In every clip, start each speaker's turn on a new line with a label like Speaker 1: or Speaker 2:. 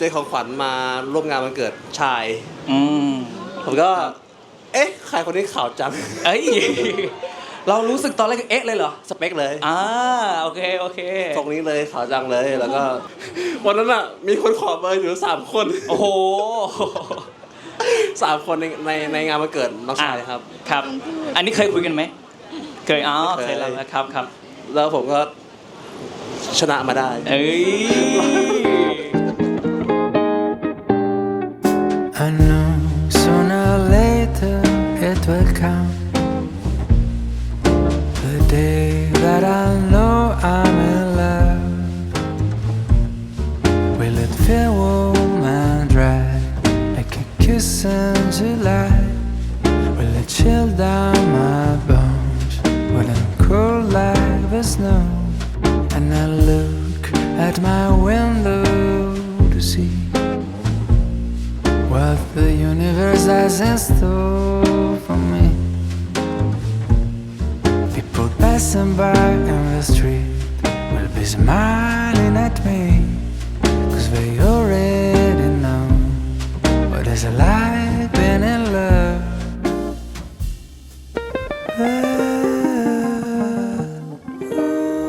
Speaker 1: เจอของขวัญมาร่วมงานวันเกิดชาย
Speaker 2: อืม
Speaker 1: ผมก็ เอ๊ะใครคนนี้ขาวจัง
Speaker 2: เอ้ย เรารู้สึกตอนแรกเอ๊ะเลยเหรอ
Speaker 1: สเปคเลย
Speaker 2: อ่าโอเคโอเค
Speaker 1: ทรงนี้เลยขาวจังเลยแล้วก็ วันนั้นอะ มีคนขอเบอร์อยู่สามคน
Speaker 2: โอ้โห
Speaker 1: สามคนในในในงานวันเกิดน้องชายครับ
Speaker 2: ครับ อันนี้เคยคุยกันไหมเคยอ๋อ
Speaker 1: เคย
Speaker 2: เคยแล้วนะครับครับ
Speaker 1: แล้วผมก็ชนะมาได้
Speaker 2: เอ้ย
Speaker 3: I know sooner or later it will come. The day that I know I'm in love. Will it feel warm and dry like a kiss in July? Will it chill down my bones? Will it cool like the snow? And I look at my window what the universe has in store for me. People passing by in the street will be smiling at me, cause they already know what it's like being in love.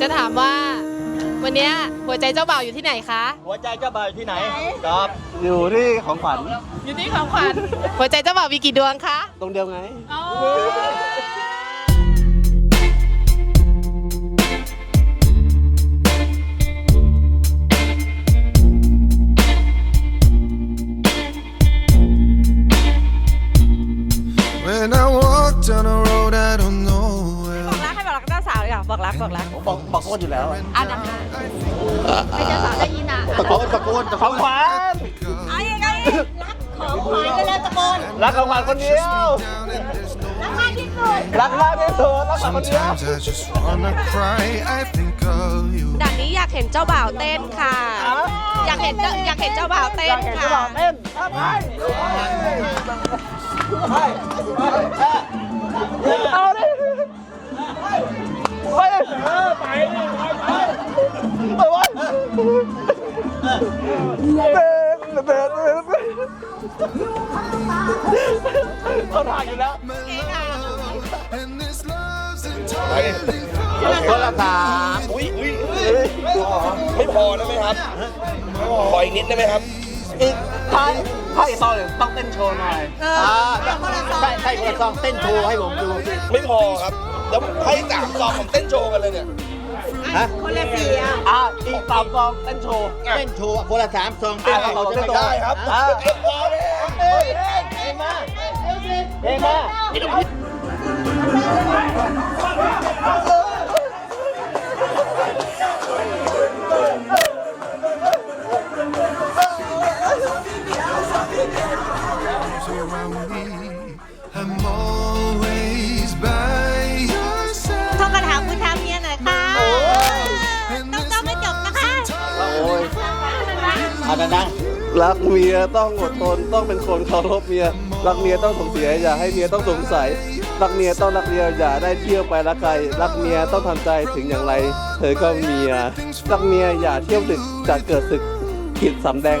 Speaker 4: จะถามว่า วันเนี้ยหัวใจเจ้าบ่าวอยู่ที่ไหนคะ
Speaker 5: หัวใจเจ้าบ่าวอยู่ที่ไหนครับ
Speaker 1: อยู่ที่ของขวัญ
Speaker 4: อยู่ที่ของขวัญหัวใจเจ้าบ่าวมีกี่ดวงคะ
Speaker 1: ตรงเดียวไง
Speaker 6: When I walk down a road I don't know
Speaker 4: บอกรักให้บอกรักเจ้าสาวอยากบอกรักบอกรัก
Speaker 1: บอกบอกโคตรอยู่แล้ว
Speaker 4: อะนะคะให้เจ้าสาวได้ยินอะ
Speaker 5: ตะโกนตะโกนตะโกนขวัญ
Speaker 4: เอา เลยตะโกน
Speaker 5: รักของขวัญคนเดียว
Speaker 4: รักมากที่สุด
Speaker 5: รักมากที่สุดรักขวัญคนเดียว
Speaker 6: Sometimes I just wanna cry I think of you
Speaker 4: ด่านนี้อยากเห็นเจ้าบ่าวเต้นค่ะ อยากเห็นเจ้าอยากเห็นเจ้าบ่าวเต้นค่ะ
Speaker 5: เต้นเอาเลยไปเลยไปไปไปวะ เต้นเต้นเต้นเขาถ่ายอยู่แล้ว
Speaker 6: And this love's entirely
Speaker 5: คนละสามอุ้ยอุ้ยไม่พอได้ไหมครับขออีกนิดได้ไหมครับอีกท้ายท้ายซองต้องเต้นโชว์หน่อยอ่าใช่ใช่คนละซองเต้นโชว์ให้ผมดู ไม่พอครับ แล้วให้สามซองผมเต้นโชว์กันเลยเนี่ย ฮะคนละสี่อะอ่าอีกสามซองเต้นโชว์ เต้นโชว์คนละสามซองเต้นโชว์จะได้ครับอ่าเฮ้ยเพลงมาเพลงมา
Speaker 6: around me I'm always
Speaker 4: เอา
Speaker 5: ดัง
Speaker 1: รักเมียต้องอดทนต้องเป็นคนเคารพเมีย รักเมียต้องสงเสียอย่าให้เมียต้องสงสัย รักเมียต้องรักเมียอย่าได้เที่ยวไปรักใครรักเมียต้องทำใจถึงอย่างไร เธอก็เมีย รักเมียอย่าเที่ยวดึกจะเกิดศึกผิดสำแดง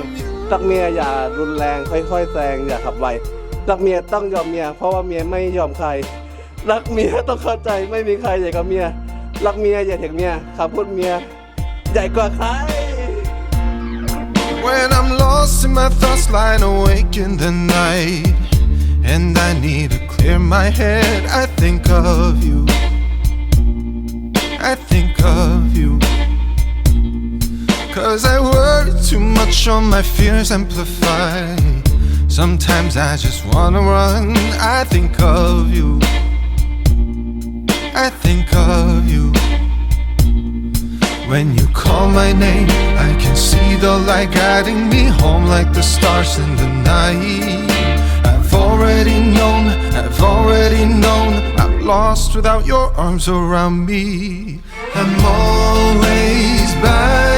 Speaker 1: รักเมียอย่ารุนแรงค่อยๆแซงอย่าขับไวรักเมียต้องยอมเมีย เพราะว่าเมียไม่ยอมใคร รักเมียต้องเข้าใจไม่มีใครใหญ่กว่าเมีย รักเมียอย่าเถียงเมียคำพูดเมีย ใหญ่กว่าใคร
Speaker 6: When I'm lost and my thoughts lying awake in the night. And I need to clear my head. I think of you. I think of you. Cause I worry too much on my fears amplify Sometimes I just wanna run. I think of you. I think of you when you call my name, I can see the light guiding me home like the stars in the night. I've already known, I've already known, I'm lost without your arms around me. I'm always by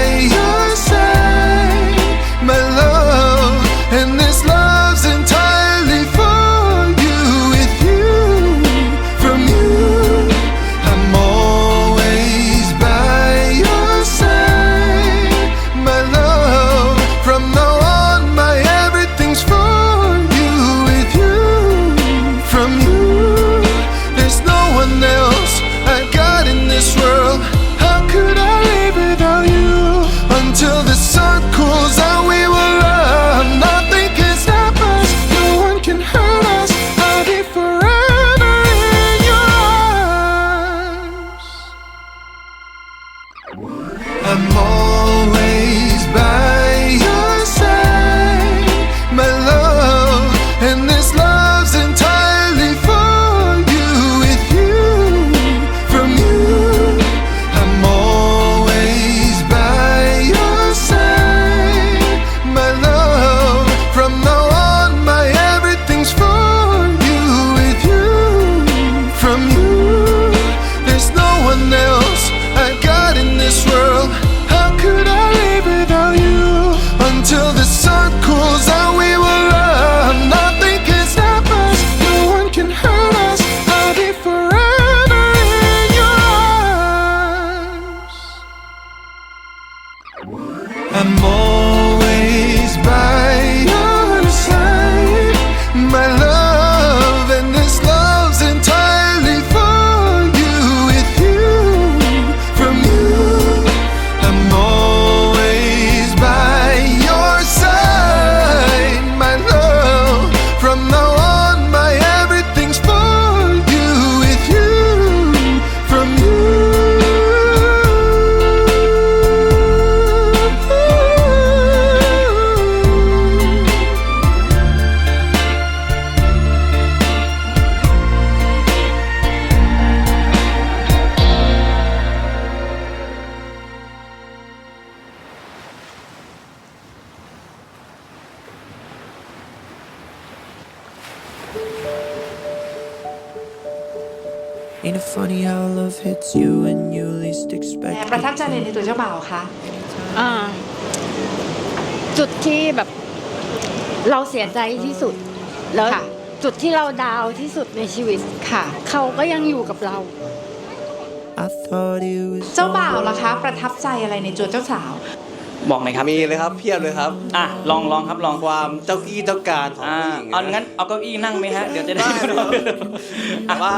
Speaker 7: Ain't it funny how love hits you when you least expect
Speaker 8: ประทับ
Speaker 7: it
Speaker 8: ใจอะไรในตัวเจ้าบ่าวคะ
Speaker 9: อ่าจุดที่แบบเราเสียใจที่สุด แล้ว
Speaker 8: ค่ะ
Speaker 9: จุดที่เราดาวที่สุดในชีวิต
Speaker 8: ค่ะ
Speaker 9: เขาก็ยังอยู่กับเรา
Speaker 7: I thought it was
Speaker 8: เจ้าบ่าวล่ะคะ ประทับใจอะไรในตัวเจ้าสาว
Speaker 2: บอกหน่อยครับ
Speaker 1: มีเลยครับเพียบเลยครับ
Speaker 2: อะลองลองครับลอง
Speaker 1: ความเจ้ากี้เจ้าการของ
Speaker 2: อ่า
Speaker 1: ผู้หญิง
Speaker 2: เอางั้นเอาเก้าอี้นั่งไหมฮะ เดี๋ยวจะได้
Speaker 1: ได้เลยครับแต่ว่า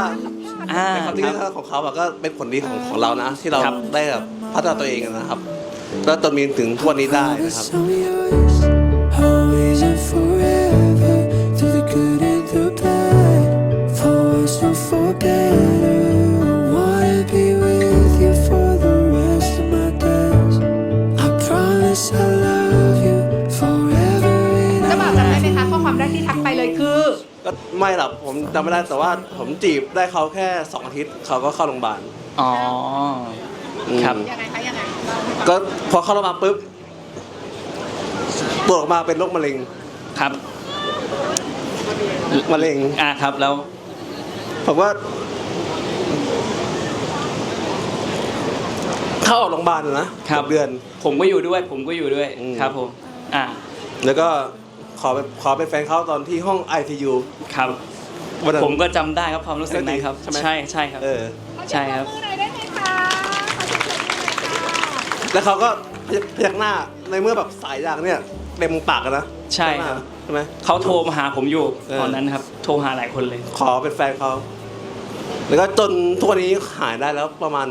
Speaker 2: อ่า
Speaker 1: ในความที่
Speaker 2: ครับ
Speaker 1: ของเขาอะก็เป็นผลดีของของเรานะ ที่เรา
Speaker 2: ครับ
Speaker 1: ได้แบบพัฒนาตัวเองนะครับ แล้วจนมีถึงทุกวันนี้ได้นะครับ
Speaker 7: I'm yours,
Speaker 1: ไม่หรอกผมจำไม่ได้แต่ว่าผมจีบได้เขาแค่2อาทิตย์เขาก็เข้าโรงพยาบาล
Speaker 2: อ๋อครับ
Speaker 1: อืม
Speaker 8: ยังไงคะยังไง
Speaker 1: ก็พอเข้าโรงพยาบาลปุ๊บตรวจออกมาเป็นโรคมะเร็ง
Speaker 2: ครับ
Speaker 1: มะเร็ง
Speaker 2: อ่าครับแล้ว
Speaker 1: ผมว่าเข้าออกโรงพยาบาลนะครับเดือน
Speaker 2: ผมก็อยู่ด้วย ผมก็อยู่ด้วย
Speaker 1: อืม
Speaker 2: ครับผม อ่า
Speaker 1: แล้วก็ ขอเป็นขอเป็นแฟนเขาตอนที่ห้อง ICU
Speaker 2: ครับ
Speaker 1: วันนั้น
Speaker 2: ผมก็จำได้ครับความรู้สึกนั้นครับ
Speaker 1: ใช่ไหม
Speaker 2: ใช่ใช่ครับ
Speaker 1: เออ
Speaker 2: ใช่ครับ
Speaker 1: แล้วเขาก็พยักพยักหน้าในเมื่อแบบสายยางเนี่ยเต็มปากอะนะ
Speaker 2: ใช่ครับ
Speaker 1: ใช่ไหม
Speaker 2: เขาโทรมาหาผมอยู่
Speaker 1: เออ
Speaker 2: ตอนนั้นครับ โทรหาหลายคนเลย
Speaker 1: ขอเป็นแฟนเขา แล้วก็จนทุกวันนี้หายได้แล้วประมาณ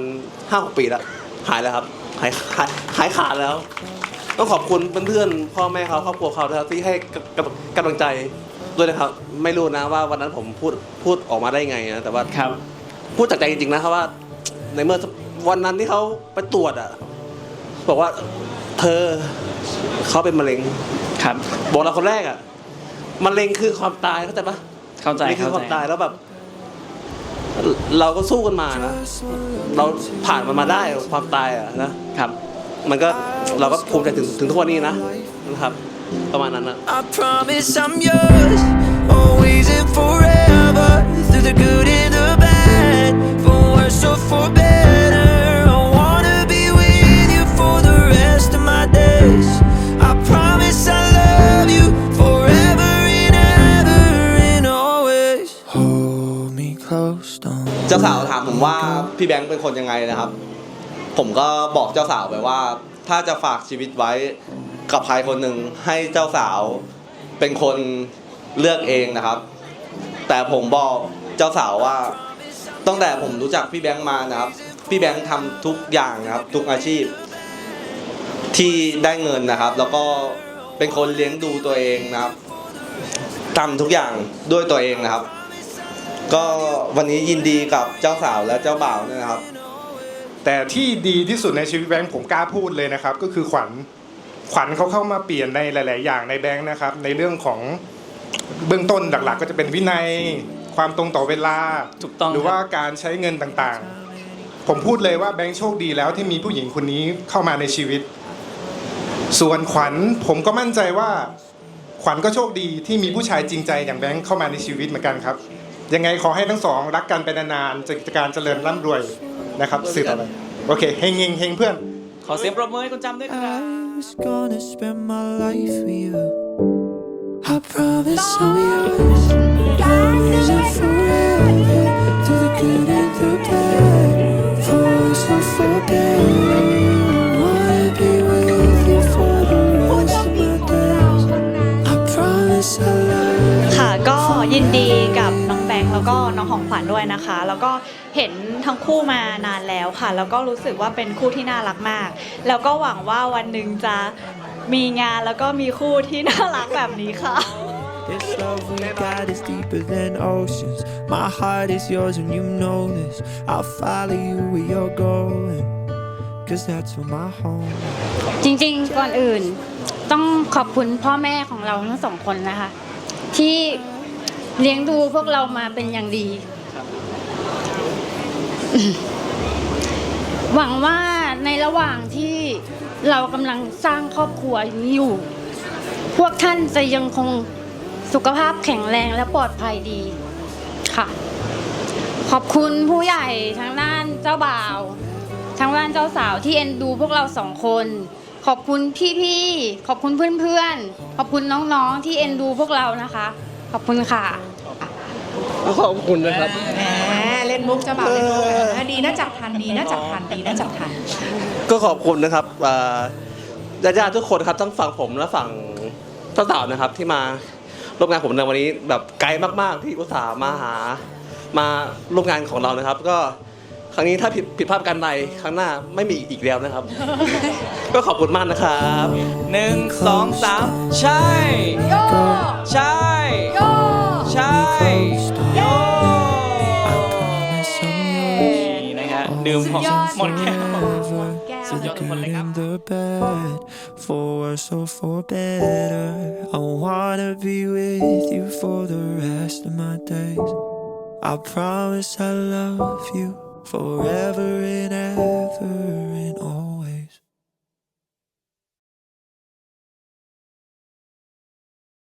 Speaker 1: ห้าหกปีแล้ว หายแล้วครับ หายหายหายขาดแล้ว ต้องขอบคุณเพื่อนๆพ่อแม่เขาครอบครัวเขานะครับที่ให้กำกำลังใจด้วยนะครับ ไม่รู้นะว่าวันนั้นผมพูดพูดออกมาได้ไงนะแต่ว่า
Speaker 2: ครับ
Speaker 1: พูดจากใจจริงๆนะครับว่า ในเมื่อวันนั้นที่เขาไปตรวจอะบอกว่าเธอเขาเป็นมะเร็ง
Speaker 2: ครับ
Speaker 1: บอกเราคนแรกอะมะเร็งคือความตายเข้าใจปะ
Speaker 2: เข้าใจ
Speaker 1: นี่คือ
Speaker 2: เข้า
Speaker 1: ความ
Speaker 2: ใจ
Speaker 1: ตายแล้วแบบ เราก็สู้กันมานะ เราผ่านมันมาได้ความตายอะนะครับ มันก็เราก็ภูมิใจถึงถึงทุกวันนี้นะนะครับ ประมาณนั้นนะ
Speaker 7: I promise I'm yours, always and forever, through the good and the bad, for worse or for better. I wanna be with you for the rest of my days. I promise I love you forever and ever and always. Hold me close, don't
Speaker 10: เจ้าสาวถามผมว่าพี่แบงค์เป็นคนยังไงนะครับ ผมก็บอกเจ้าสาวไปว่า ถ้าจะฝากชีวิตไว้กับใครคนหนึ่งให้เจ้าสาวเป็นคนเลือกเองนะครับ แต่ผมบอกเจ้าสาวว่าตั้งแต่ผมรู้จักพี่แบงค์มานะครับ พี่แบงค์ทำทุกอย่างนะครับ ทุกอาชีพ ที่ได้เงินนะครับ แล้วก็เป็นคนเลี้ยงดูตัวเองนะครับทำทุกอย่างด้วยตัวเองนะครับ ก็วันนี้ยินดีกับเจ้าสาวและเจ้าบ่าวนะครับ
Speaker 11: แต่ที่ดีที่สุดในชีวิตแบงค์ผมกล้าพูดเลยนะครับ ก็คือขวัญขวัญเขาเข้ามาเปลี่ยนในหลาย ๆ อย่างในแบงค์นะครับ ในเรื่องของเบื้องต้นหลัก ๆ ก็จะเป็นวินัยความตรงต่อเวลา
Speaker 2: ถูกต้อง
Speaker 11: หรือว่า
Speaker 2: ครับ
Speaker 11: การใช้เงินต่างๆ ผมพูดเลยว่าแบงค์โชคดีแล้วที่มีผู้หญิงคนนี้เข้ามาในชีวิต ส่วนขวัญผมก็มั่นใจว่าขวัญก็โชคดีที่มีผู้ชายจริงใจอย่างแบงค์เข้ามาในชีวิตเหมือนกันครับ ยังไงขอให้ทั้งสองรักกันไปนานๆกิจการเจริญร่ำรวย นะครับสื่อต่อไปโอเคเฮงเฮงเฮงเพื่อน
Speaker 2: ขอเสียงปรบมือให้คุณจำด้วยครับ
Speaker 7: I was gonna spend my life with you. I promise I'm yours, always and forever, through the good and the bad, for worse or for better. Wanna be with you for the rest of my days. I promise I'll love you.
Speaker 12: ค่ะก็ยินดีกับน้องแบงค์แล้วก็น้องของขวัญด้วยนะคะ แล้วก็ เห็นทั้งคู่มานานแล้วค่ะ แล้วก็รู้สึกว่าเป็นคู่ที่น่ารักมาก แล้วก็หวังว่าวันหนึ่งจะมีงานแล้วก็มีคู่ที่น่ารักแบบนี้ค่ะ
Speaker 7: This love we got is deeper than oceans. My heart is yours and you know this. I'll follow you where you're going. Cause that's where my home is.
Speaker 9: จริงๆ ก่อนอื่นต้องขอบคุณพ่อแม่ของเราทั้งสองคนนะคะ ที่เลี้ยงดูพวกเรามาเป็นอย่างดี หวังว่าในระหว่างที่เรากำลังสร้างครอบครัวนี้อยู่ พวกท่านจะยังคงสุขภาพแข็งแรงและปลอดภัยดีค่ะ ขอบคุณผู้ใหญ่ทั้งด้านเจ้าบ่าวทั้งด้านเจ้าสาวที่เอ็นดูพวกเราสองคน ขอบคุณพี่ๆขอบคุณเพื่อนๆ ขอบคุณน้องๆที่เอ็นดูพวกเรานะคะ ขอบคุณค่ะ
Speaker 1: ขอบคุณนะครับ
Speaker 8: ล่นมุกเจ้าบ่าวเล่นมุกอะดีนะจับทันดีนะจับทันดีนะจับทัน
Speaker 1: ก็ขอบคุณนะครับญาติๆทุกคนครับทั้งฝั่งผมและฝั่งเจ้าสาวนะครับ ที่มาร่วมงานผมในวันนี้แบบไกลมาก ๆ ที่อุตส่าห์มาหา มาร่วมงานของเรานะครับ ก็ครั้งนี้ถ้าผิดผิดพลาดกันใดครั้งหน้าไม่มีอีกแล้วนะครับ ก็ขอบคุณมากนะครับ
Speaker 2: หนึ่งสองสามใช่ ใช่ ดื่มหมดหมดแก้ว
Speaker 7: For the good and the bad, for worse or for better. I wanna be with you for the rest of my days. I promise I love you forever and ever.